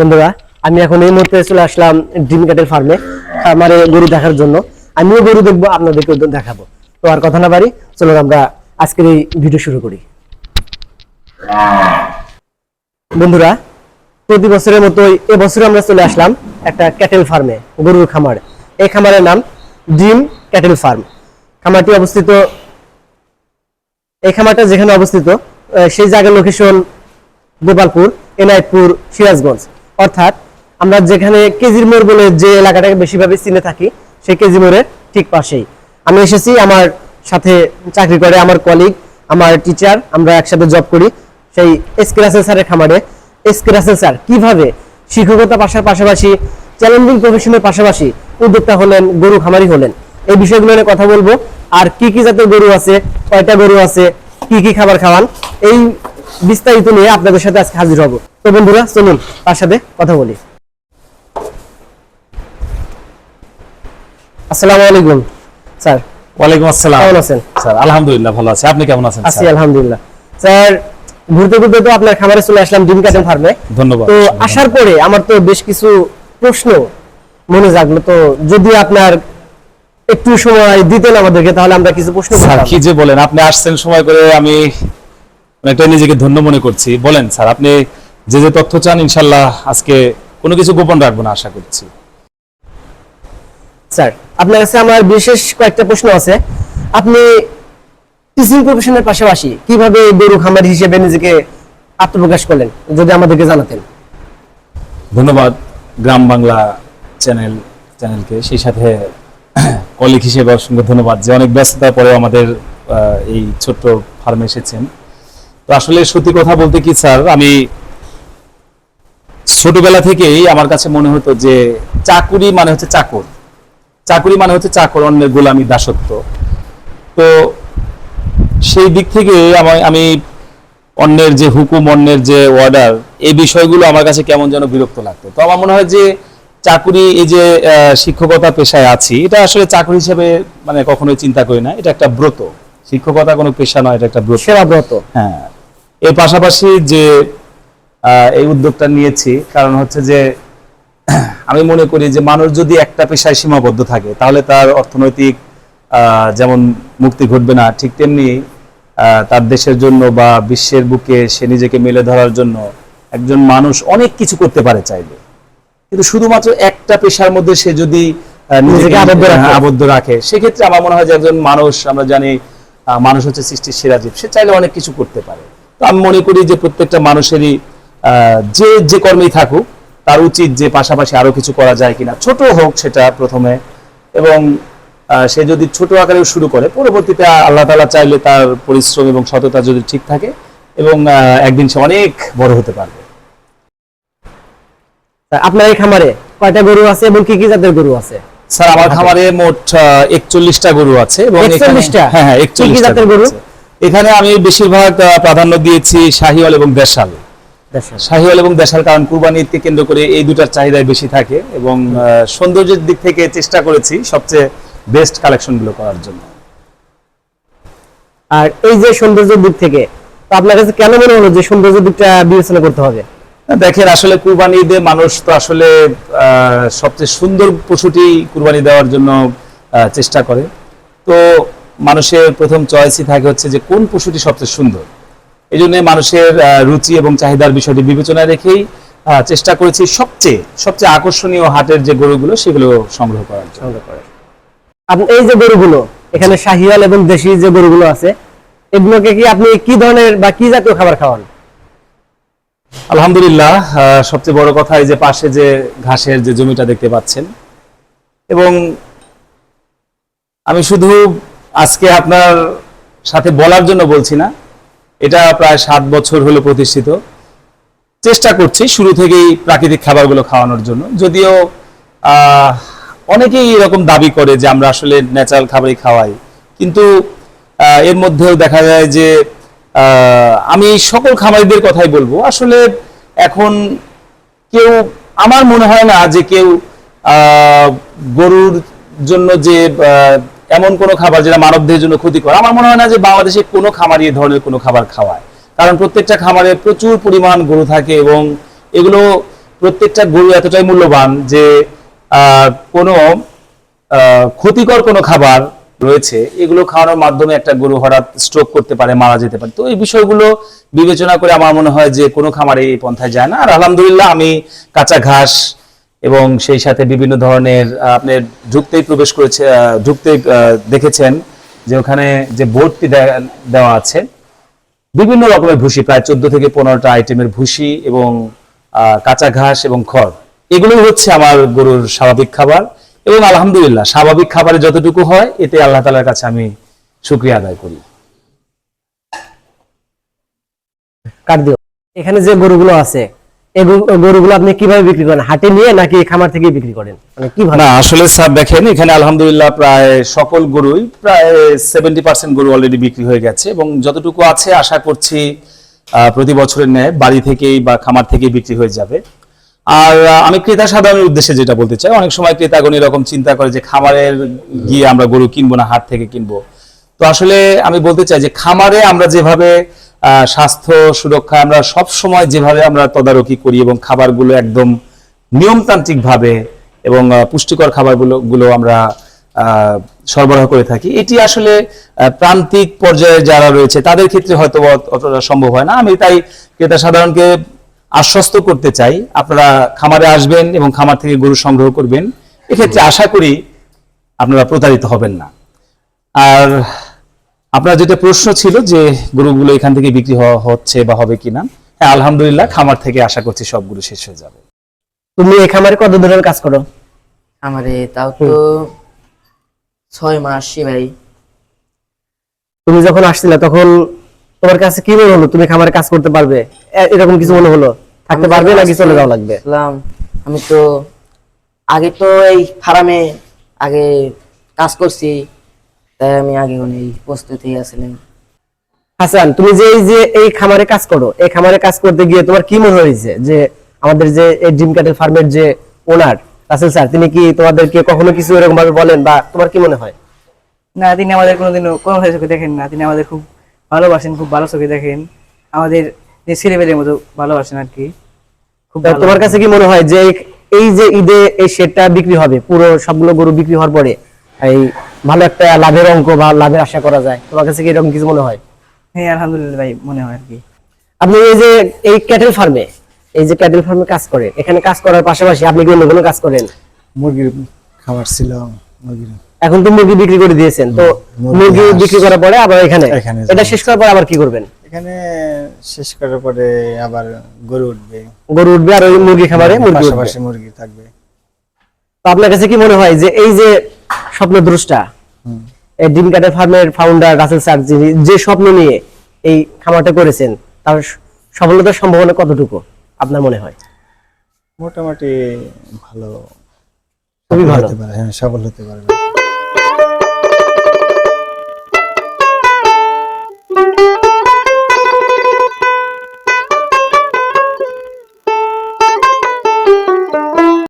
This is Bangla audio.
বন্ধুরা, আমি এখন এই মুহূর্তে চলে আসলাম ড্রিম ক্যাটেল ফার্মে খামারে গরু দেখার জন্য। আমিও গরু দেখব, আপনাদেরকেও দেখাবো। তো আর কথা না বাড়ি, চলুন আমরা আজকের এই ভিডিও শুরু করি। বন্ধুরা, প্রতি বছরের মতোই এবছরে আমরা চলে আসলাম একটা ক্যাটেল ফার্মে গরুর খামার। এই খামারের নাম ড্রিম ক্যাটেল ফার্ম খামারটি অবস্থিত, এই খামারটা যেখানে অবস্থিত সেই জায়গার লোকেশন গোপালপুর, এনায়তপুর, সিরাজগঞ্জ। অর্থাৎ আমরা যেখানে কেজির মোড় বলে যে এলাকাটাকে বেশিভাবে চিনে থাকি, সেই কেজি মোড়ের ঠিক পাশেই। আমি এসেছি আমার সাথে চাকরি করে আমার কলিগ আমার টিচার আমরা একসাথে জব করি সেই এস কে রাসেল স্যারের খামারে। এস কে রাসেল স্যার কীভাবে শিক্ষকতা পাশার পাশাপাশি চ্যালেঞ্জিং প্রফেশনের পাশাপাশি উদ্যোক্তা হলেন, গরু খামারি হলেন, এই বিষয়গুলো নিয়ে কথা বলব। আর কি কি জাতের গরু আছে, কয়টা গরু আছে, কি কি খাবার খাওয়ান, এই বিস্তারিত নিয়ে আপনাদের সাথে আজকে হাজির হব। তো বন্ধুরা চলুন তার সাথে কথা বলি। আসসালামু আলাইকুম স্যার। ওয়ালাইকুম আসসালাম। কেমন আছেন? স্যার আলহামদুলিল্লাহ ভালো আছি। আপনি কেমন আছেন আছি আলহামদুলিল্লাহ। স্যার ঘুরতে ঘুরতে তো আপনার খামারে চলে আসলাম ডিম কাটেন ফার্মে ধন্যবাদ। তো আসার পরে আমার তো বেশ কিছু প্রশ্ন মনে জাগলো। তো যদি আপনার একটু সময় দিতেন আমাদেরকে তাহলে আমরা কিছু প্রশ্ন স্যার। কি যে বলেন আপনি আসছেন সময় করে আমি অনেকটা নিজেকে ধন্য মনে করছি। বলেন স্যার আপনি যে যে তথ্য চান ইনশাল্লাহ আজকে কোনো কিছু গোপন রাখব না আশা করছি। স্যার আপনার কাছে আমার বিশেষ কয়েকটা প্রশ্ন আছে। আপনি টিচিং প্রফেশনের পাশাপাশি কীভাবে গরু খামারি হিসেবে নিজেকে আত্মপ্রকাশ করলেন যদি আমাদেরকে জানাতেন। ধন্যবাদ গ্রাম বাংলা চ্যানেল চ্যানেলকে। সেই সাথে কলিগ হিসেবে অসংখ্য ধন্যবাদ যে অনেক ব্যস্ততার পরেও আমাদের এই ছোট্ট ফার্মে এসেছেন। তো আসলে সত্যি কথা বলতে কি স্যার আমি ছোটবেলা থেকেই আমার কাছে মনে হতো যে চাকুরি মানে হচ্ছে চাকর। চাকুরি মানে হচ্ছে চাকর অন্যের গোলামি দাসত্ব। তো সেই দিক থেকে আমি আমি অন্যের যে হুকুম অন্যের যে অর্ডার এই বিষয়গুলো আমার কাছে কেমন যেন বিরক্ত লাগতো। তো আমার মনে হয় যে চাকুরি এই যে শিক্ষকতা পেশায় আছি এটা আসলে চাকরি হিসেবে মানে কখনোই চিন্তা করি না। এটা একটা ব্রত। শিক্ষকতা কোনো পেশা নয় এটা একটা ব্রত। সেবা ব্রত। হ্যাঁ। এর পাশাপাশি যে এই উদ্যোগটা নিয়েছি। কারণ হচ্ছে যে আমি মনে করি যে মানুষ যদি একটা পেশায় সীমাবদ্ধ থাকে তাহলে তার অর্থনৈতিক আহ, যেমন মুক্তি ঘটবে না ঠিক তেমনি আহ, তার দেশের জন্য বা বিশ্বের বুকে সে নিজেকে মেলে ধরার জন্য একজন মানুষ অনেক কিছু করতে পারে চাইলে। কিন্তু শুধুমাত্র একটা পেশার মধ্যে সে যদি নিজেকে আবদ্ধ রাখে। হ্যাঁ, আবদ্ধ রাখে সেক্ষেত্রে আমার মনে হয় যে একজন মানুষ আমরা জানি মানুষ হচ্ছে সৃষ্টির সেরা জীব সে চাইলে অনেক কিছু করতে পারে। তো আমি মনে করি যে প্রত্যেকটা মানুষেরই যে যে কর্মেই থাকুক তার উচিত যে পাশাপাশি আরও কিছু করা যায় কিনা ছোট হোক সেটা প্রথমে এবং সে যদি ছোট আকারেও শুরু করে পরবর্তীতে আল্লাহ তালা চাইলে তার পরিশ্রম এবং সততা যদি ঠিক থাকে এবং একদিন সে অনেক বড় হতে পারবে আপনার এই খামারে কয়টা গরু আছে এবং কি কি জাতের গরু আছে স্যার আমার খামারে মোট একচল্লিশটা গরু আছে এবং এখানে- 41 টা? হ্যাঁ হ্যাঁ একচল্লিশ জাতের গরু? এখানে আমি বেশিরভাগ প্রাধান্য দিয়েছি শাহিওয়াল এবং দেশাল। শাহিওয়াল এবং দেশাল কারণ কুরবানি ঈদকে কেন্দ্র করে এই দুটার চাহিদাই বেশি থাকে এবং সৌন্দর্যের দিক থেকে চেষ্টা করেছি সবচেয়ে বেস্ট কালেকশনগুলো করার জন্য। আর এই যে সৌন্দর্যের দিক থেকে তো আপনার কাছে কেন মনে হলো যে সৌন্দর্যের দিকটা বিবেচনা করতে হবে? দেখেন আসলে কুরবানি ঈদে মানুষ তো আসলে আহ, সবচেয়ে সুন্দর পশুটি কুরবানি দেওয়ার জন্য চেষ্টা করে। তো মানুষের প্রথম চয়েসই থাকে হচ্ছে যে কোন পশুটি সবচেয়ে সুন্দর। এই জন্য মানুষের রুচি এবং চাহিদার বিষয়টি বিবেচনায় রেখেই চেষ্টা করেছি সবচেয়ে সবচেয়ে আকর্ষণীয় হাটের যে গরুগুলো সেগুলো সংগ্রহ করার সংগ্রহ করে আপনি এই যে গরুগুলো এখানে শাহিওয়াল এবং দেশি যে গরুগুলো আছে এগুলোকে কি আপনি কি ধরনের বা কি জাতীয় খাবার খাওয়ান? আলহামদুলিল্লাহ সবচেয়ে বড় কথা এই যে পাশে যে ঘাসের যে জমিটা দেখতে পাচ্ছেন। এবং আমি শুধু আজকে আপনার সাথে বলার জন্য বলছি না এটা প্রায় সাত বছর হলো প্রতিষ্ঠিত। চেষ্টা করছি শুরু থেকেই প্রাকৃতিক খাবারগুলো খাওয়ানোর জন্য। যদিও অনেকেই এরকম দাবি করে যে আমরা আসলে ন্যাচারাল খাবারই খাওয়াই। কিন্তু এর মধ্যেও দেখা যায় যে আমি সকল খামারিদের কথাই বলব। আসলে এখন কেউ, আমার মনে হয় না যে কেউ গরুর জন্য যে এমন কোনো খাবার যেটা মানবদের জন্য ক্ষতিকর। আমার মনে হয় না যে বাংলাদেশে কোনো খামারই এ ধরনের কোনো খাবার খাওয়ায়। কারণ প্রত্যেকটা খামারে প্রচুর পরিমাণ গরু থাকে এবং এগুলো প্রত্যেকটা গরু এতটাই মূল্যবান যে কোনো ক্ষতিকর কোনো খাবার রয়েছে, এগুলো খাওয়ানোর মাধ্যমে একটা গরু হঠাৎ স্ট্রোক করতে পারে, মারা যেতে পারে। তো এই বিষয়গুলো বিবেচনা করে আমার মনে হয় যে কোনো খামারে এই পন্থায় যায় না। আর আলহামদুলিল্লাহ আমি কাঁচা ঘাস এবং সেই সাথে বিভিন্ন ধরনের আপনি ঢুকতেই প্রবেশ করেছে আহ, দেখেছেন যে ওখানে যে বোর্ডটি দেওয়া আছে বিভিন্ন রকমের ভুসি প্রায় চোদ্দ থেকে পনেরোটা আইটেমের ভুসি এবং কাঁচা ঘাস এবং খড়। এগুলোই হচ্ছে আমার গরুর স্বাভাবিক খাবার এবং আলহামদুলিল্লাহ স্বাভাবিক খাবারে যতটুকু হয় এতে আল্লাহ তালার কাছে আমি শুক্রিয়া আদায় করি। এখানে যে গরুগুলো আছে গরুগুলো আপনি কীভাবে বিক্রি করেন? হাটে নিয়ে নাকি খামার থেকে বিক্রি করেন? মানে আসলে স্যার, দেখেন, এখানে আলহামদুলিল্লাহ প্রায় সকল গরুই প্রায় সেভেন্টি পার্সেন্ট গরু অলরেডি বিক্রি হয়ে গেছে এবং যতটুকু আছে আশা করছি প্রতি বছরের ন্যায় বাড়ি থেকেই বা খামার থেকেই বিক্রি হয়ে যাবে। আর আমি ক্রেতা সাধারণের উদ্দেশ্যে যেটা বলতে চাই, অনেক সময় ক্রেতাগণ এরকম চিন্তা করে যে খামারের গিয়ে আমরা গরু কিনবো না, হাট থেকে কিনবো। তো আসলে আমি বলতে চাই যে খামারে আমরা যেভাবে স্বাস্থ্য সুরক্ষা আমরা সব সময় যেভাবে আমরা তদারকি করি এবং খাবারগুলো একদম নিয়মতান্ত্রিক ভাবে এবং পুষ্টিকর খাবারগুলো, গুলো আমরা সরবরাহ করে থাকি, এটি আসলে প্রান্তিক পর্যায়ে যারা রয়েছে তাদের ক্ষেত্রে হয়তো অতটা সম্ভব হয় না। আমি তাই ক্রেতা সাধারণকে আশ্বস্ত করতে চাই, আপনারা খামারে আসবেন এবং খামার থেকে গরু সংগ্রহ করবেন। এক্ষেত্রে আশা করি আপনারা প্রতারিত হবেন না। আর আপনার যেটা প্রশ্ন ছিল যে গরুগুলো এখান থেকে বিক্রি হওয়া হচ্ছে বা হবে কিনা হ্যাঁ আলহামদুলিল্লাহ খামার থেকে আশা করছি সবগুলো শেষ হয়ে যাবে। তুমি এই খামারে কত ধরনের কাজ করো? আমারে তাও তো ছয় মাস ভাই। তুমি যখন আসছিলে তখন তোমার কাছে কি মনে হলো? তুমি খামারে কাজ করতে পারবে? এরকম কিছু মনে হলো? থাকতে পারবে নাকি চলে যাওয়া লাগবে? আমি তো আগে তো এই ফার্মে আগে কাজ করছি তাই আমি আগে অনেক প্রস্তুতি আসছিলাম হাসান তুমি যে এই যে এই খামারে কাজ করো এই খামারে কাজ করতে গিয়ে তোমার কি মনে হয়েছে যে আমাদের যে এই ডিম ক্যাটেল ফার্মের যে ওনার রাসেল স্যার তিনি কি তোমাদেরকে কখনো কিছু এরকম ভাবে বলেন বা তোমার কি মনে হয়? না তিনি আমাদের কোনোদিনও কোনো চোখে দেখেন না। তিনি আমাদের খুব ভালোবাসেন খুব ভালো চোখে দেখেন। আমাদের যে ছেলেবেলের মতো ভালোবাসেন আর কি। খুব তোমার কাছে কি মনে হয় যে এই- এই যে ঈদে এই শেডটা বিক্রি হবে পুরো সবগুলো গরু বিক্রি হওয়ার পরে এই ভালো একটা লাভের অঙ্ক বা লাভের আশা করা যায়। তোমার কাছে কি এরকম কিছু মনে হয়? হ্যাঁ আলহামদুলিল্লাহ ভাই মনে হয় আর কি। আপনি এই যে এই ক্যাটেল ফার্মে এই যে ক্যাটেল ফার্মে কাজ করে এখানে কাজ করার পাশাপাশি আপনি কি অন্য কোনো কাজ করেন? মুরগির খাবার ছিল মুরগির। এখন তো মুরগি বিক্রি করে দিয়েছেন তো মুরগি, বিক্রি করার পরে আবার এখানে? এখানে এটা শেষ করার পরে আবার কি করবেন? এখানে শেষ করার পরে আবার গরু উঠবে। গরু উঠবে আর ওই মুরগি খাবারে মুরগি পাশাপাশি মুরগি থাকবে। তো আপনার কাছে কি মনে হয় যে এই যে স্বপ্ন দ্রষ্টা এই ডিম কাটার ফার্মের ফাউন্ডার রাসেল স্যার যিনি যে স্বপ্ন নিয়ে এই খামারটা করেছেন তার সফলতার সম্ভাবনা কতটুকু আপনার মনে হয়? মোটামুটি ভালো। খুবই ভালো। হতে পারে হ্যাঁ সফল হতে পারবে।